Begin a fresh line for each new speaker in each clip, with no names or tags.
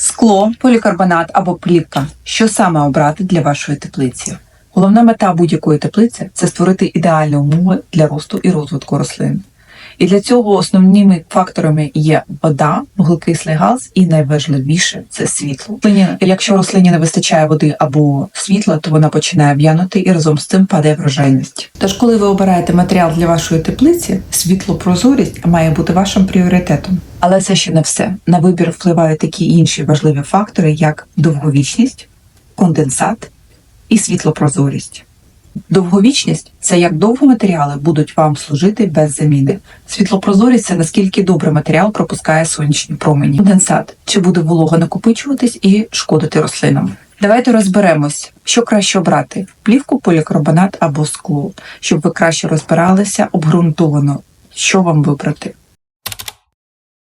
Скло, полікарбонат або плівка. Що саме обрати для вашої теплиці? Головна мета будь-якої теплиці це створити ідеальні умови для росту і розвитку рослин. І для цього основними факторами є вода, вуглекислий газ і найважливіше це світло. Якщо рослині не вистачає води або світла, то вона починає в'янути і разом з цим падає врожайність. Тож, коли ви обираєте матеріал для вашої теплиці, світлопрозорість має бути вашим пріоритетом. Але це ще не все. На вибір впливають такі інші важливі фактори, як довговічність, конденсат і світлопрозорість. Довговічність це як довго матеріали будуть вам служити без заміни. Світлопрозорість це наскільки добре матеріал пропускає сонячні промені. Конденсат чи буде волога накопичуватись і шкодити рослинам. Давайте розберемось, що краще обрати: плівку, полікарбонат або скло, щоб ви краще розбиралися обґрунтовано, що вам вибрати.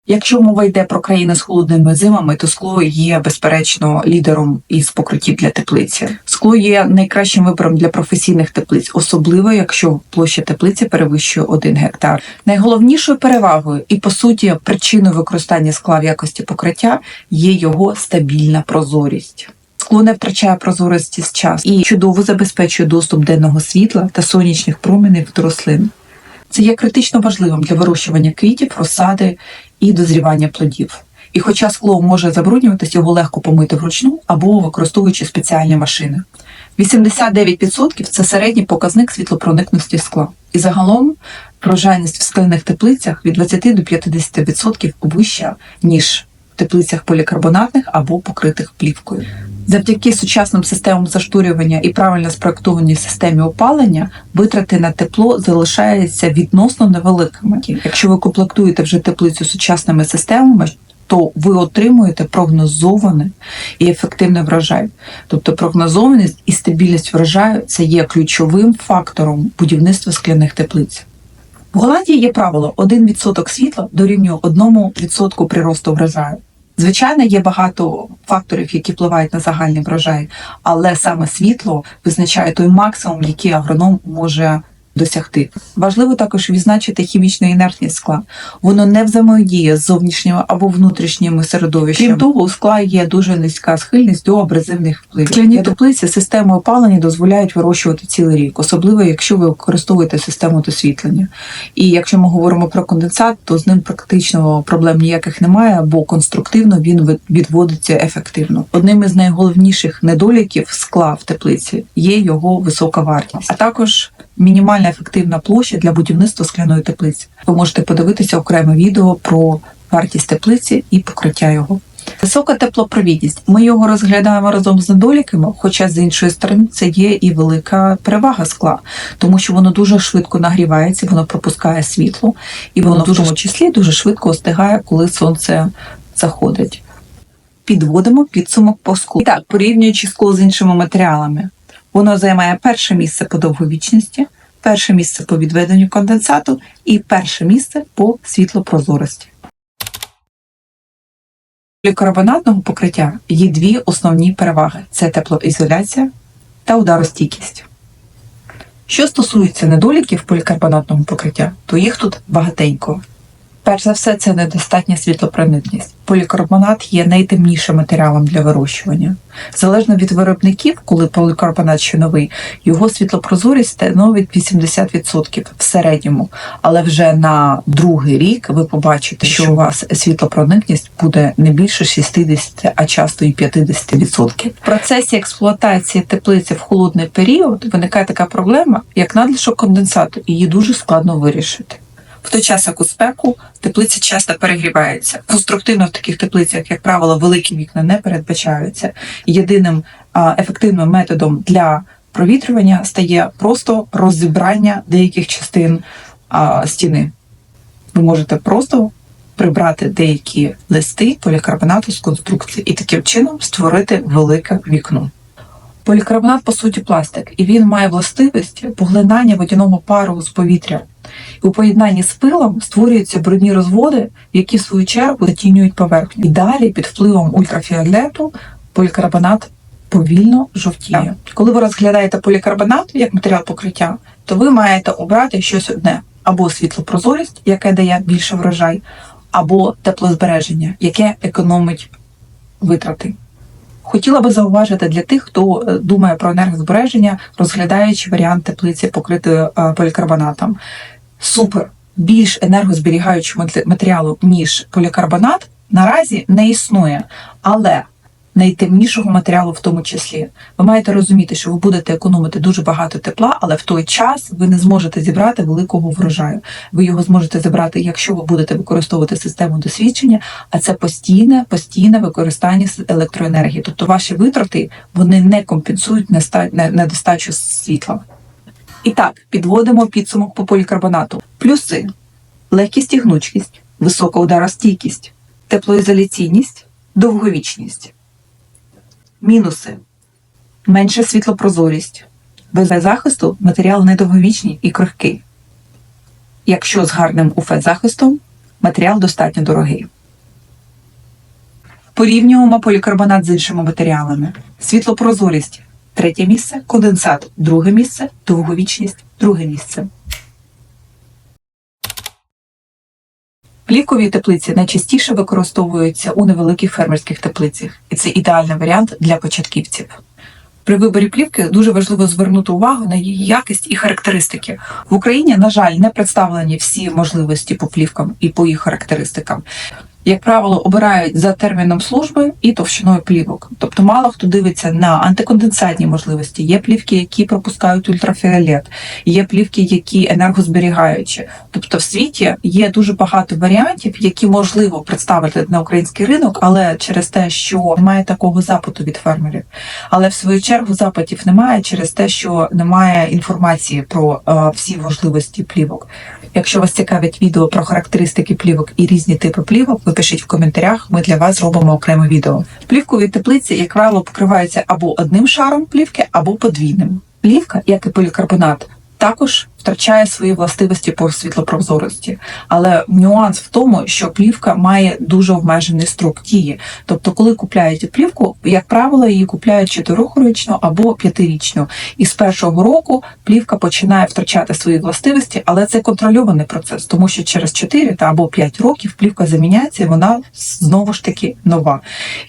Якщо мова йде про країни з холодними зимами, то скло є безперечно лідером із покриттів для теплиці. Скло є найкращим вибором для професійних теплиць, особливо якщо площа теплиці перевищує 1 гектар. Найголовнішою перевагою і по суті причиною використання скла в якості покриття є його стабільна прозорість. Скло не втрачає прозорості з часу і чудово забезпечує доступ денного світла та сонячних променів до рослин. Це є критично важливим для вирощування квітів, розсади і дозрівання плодів. І хоча скло може забруднюватись, його легко помити вручну або використовуючи спеціальні машини. 89% це середній показник світлопроникності скла. І загалом врожайність в скляних теплицях від 20 до 50% вища, ніж в теплицях полікарбонатних або покритих плівкою. Завдяки сучасним системам заштурювання і правильно спроектованій системі опалення витрати на тепло залишаються відносно невеликими. Якщо ви комплектуєте вже теплицю сучасними системами, то ви отримуєте прогнозований і ефективний врожай. Тобто прогнозованість і стабільність врожаю це є ключовим фактором будівництва скляних теплиць. В Голландії є правило: 1% світла дорівнює 1% приросту врожаю. Звичайно, є багато факторів, які впливають на загальний врожай, але саме світло визначає той максимум, який агроном може досягти. Важливо також відзначити хімічну інертність скла. Воно не взаємодіє з зовнішніми або внутрішніми середовищами. Крім того, у скла є дуже низька схильність до абразивних впливів. Скляні теплиці системи опалення дозволяють вирощувати цілий рік, особливо якщо ви використовуєте систему досвітлення. І якщо ми говоримо про конденсат, то з ним практично проблем ніяких немає, бо конструктивно він відводиться ефективно. Одним із найголовніших недоліків скла в теплиці є його висока вартість, а також мінімальна ефективна площа для будівництва скляної теплиці. Ви можете подивитися окреме відео про вартість теплиці і покриття його. Висока теплопровідність. Ми його розглядаємо разом з недоліками, хоча з іншої сторони це є і велика перевага скла, тому що воно дуже швидко нагрівається, воно пропускає світло, і воно в тому числі дуже швидко остигає, коли сонце заходить. Підводимо підсумок по склу. І так, порівнюючи скло з іншими матеріалами, воно займає перше місце по довговічності, перше місце по відведенню конденсату і перше місце по світлопрозорості. Полікарбонатного покриття є дві основні переваги: це теплоізоляція та ударостійкість. Що стосується недоліків полікарбонатного покриття, то їх тут багатенько. Перш за все, це недостатня світлопроникність. Полікарбонат є найтемнішим матеріалом для вирощування. Залежно від виробників, коли полікарбонат ще новий, його світлопрозорість становить 80% в середньому. Але вже на другий рік ви побачите, що у вас світлопроникність буде не більше 60, а часто і 50%. В процесі експлуатації теплиці в холодний період виникає така проблема, як надлишок конденсату, і її дуже складно вирішити. В той час, як у спеку, теплиця часто перегрівається. Конструктивно в таких теплицях, як правило, великі вікна не передбачаються. Єдиним ефективним методом для провітрювання стає просто розібрання деяких частин стіни. Ви можете просто прибрати деякі листи полікарбонату з конструкції і таким чином створити велике вікно. Полікарбонат, по суті, пластик, і він має властивість поглинання водяного пару з повітря. І у поєднанні з пилом створюються брудні розводи, які в свою чергу затінюють поверхню. І далі під впливом ультрафіолету полікарбонат повільно жовтіє. Коли ви розглядаєте полікарбонат як матеріал покриття, то ви маєте обрати щось одне: або світлопрозорість, яке дає більше врожай, або теплозбереження, яке економить витрати. Хотіла би зауважити для тих, хто е, думає про енергозбереження, розглядаючи варіант теплиці покритої е, полікарбонатом. Супер! Більш енергозберігаючого матеріалу, ніж полікарбонат, наразі не існує. Але найтемнішого матеріалу в тому числі. Ви маєте розуміти, що ви будете економити дуже багато тепла, але в той час ви не зможете зібрати великого врожаю. Ви його зможете зібрати, якщо ви будете використовувати систему досвідчення, а це постійне, постійне використання електроенергії. Тобто ваші витрати вони не компенсують недостачу світла. І так, підводимо підсумок по полікарбонату. Плюси: легкість і гнучкість, висока ударостійкість, теплоізоляційність, довговічність. Мінуси: менша світлопрозорість. Без захисту матеріал недовговічний і крихкий. Якщо з гарним УФ-захистом, матеріал достатньо дорогий. Порівнюємо полікарбонат з іншими матеріалами. Світлопрозорість третє місце, конденсат друге місце, довговічність друге місце. Плівкові теплиці найчастіше використовуються у невеликих фермерських теплицях, і це ідеальний варіант для початківців. При виборі плівки дуже важливо звернути увагу на її якість і характеристики. В Україні, на жаль, не представлені всі можливості по плівкам і по їх характеристикам. Як правило, обирають за терміном служби і товщиною плівок. Тобто мало хто дивиться на антиконденсатні можливості. Є плівки, які пропускають ультрафіолет, є плівки, які енергозберігаючі. Тобто в світі є дуже багато варіантів, які можливо представити на український ринок, але через те, що немає такого запиту від фермерів. Але в свою чергу запитів немає через те, що немає інформації про е, всі можливості плівок. Якщо вас цікавить відео про характеристики плівок і різні типи плівок, ви пишіть в коментарях. Ми для вас зробимо окреме відео. Плівкові теплиці, як правило, покриваються або одним шаром плівки, або подвійним. Плівка, як і полікарбонат, також втрачає свої властивості по світлопрозорості. Але нюанс в тому, що плівка має дуже обмежений строк дії. Тобто, коли купляєте плівку, як правило, її купляють чотирьохрічну або п'ятирічну. І з першого року плівка починає втрачати свої властивості, але це контрольований процес, тому що через 4 та або 5 років плівка заміняється, і вона знову ж таки нова.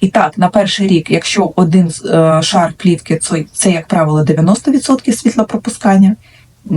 І так, на перший рік, якщо один е, шар плівки це, як правило 90% світлопропускання.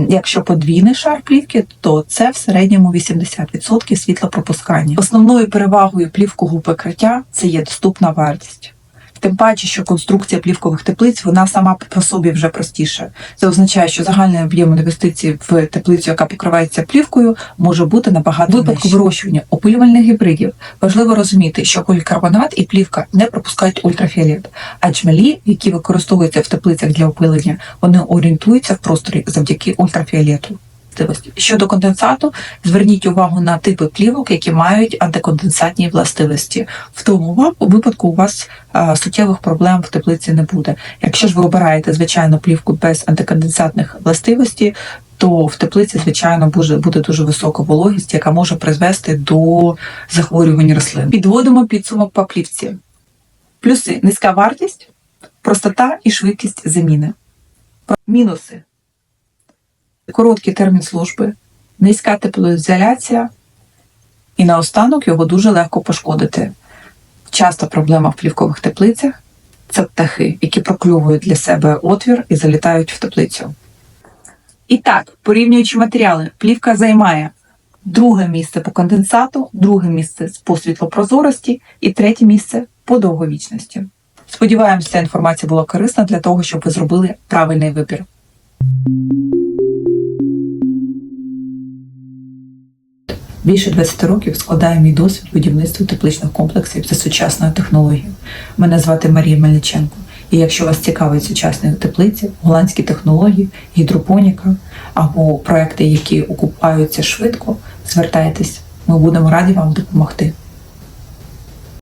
Якщо подвійний шар плівки, то це в середньому 80% світлопропускання. Основною перевагою плівкового покриття це є доступна вартість. Тим паче, що конструкція плівкових теплиць вона сама по собі вже простіша. Це означає, що загальний об'єм інвестицій в теплицю, яка покривається плівкою, може бути набагато випадку вирощування опилювальних гібридів. Важливо розуміти, що полікарбонат і плівка не пропускають ультрафіолет, а джмелі, які використовуються в теплицях для опилення, вони орієнтуються в просторі завдяки ультрафіолету. Властивості. Щодо конденсату, зверніть увагу на типи плівок, які мають антиконденсатні властивості. В тому випадку у вас а, суттєвих проблем в теплиці не буде. Якщо ж ви обираєте звичайну плівку без антиконденсатних властивостей, то в теплиці, звичайно, буде, буде дуже висока вологість, яка може призвести до захворювань рослин. Підводимо підсумок по плівці. Плюси низька вартість, простота і швидкість заміни. Мінуси короткий термін служби, низька теплоізоляція, і наостанок його дуже легко пошкодити. Часто проблема в плівкових теплицях це птахи, які проклювують для себе отвір і залітають в теплицю. І так, порівнюючи матеріали, плівка займає друге місце по конденсату, друге місце по світлопрозорості і третє місце по довговічності. Сподіваємося, ця інформація була корисна для того, щоб ви зробили правильний вибір. Більше 20 років складає мій досвід будівництва тепличних комплексів за сучасною технологією. Мене звати Марія Мельниченко. І якщо вас цікавить сучасні теплиці, голландські технології, гідропоніка або проекти, які окупаються швидко, звертайтесь. Ми будемо раді вам допомогти.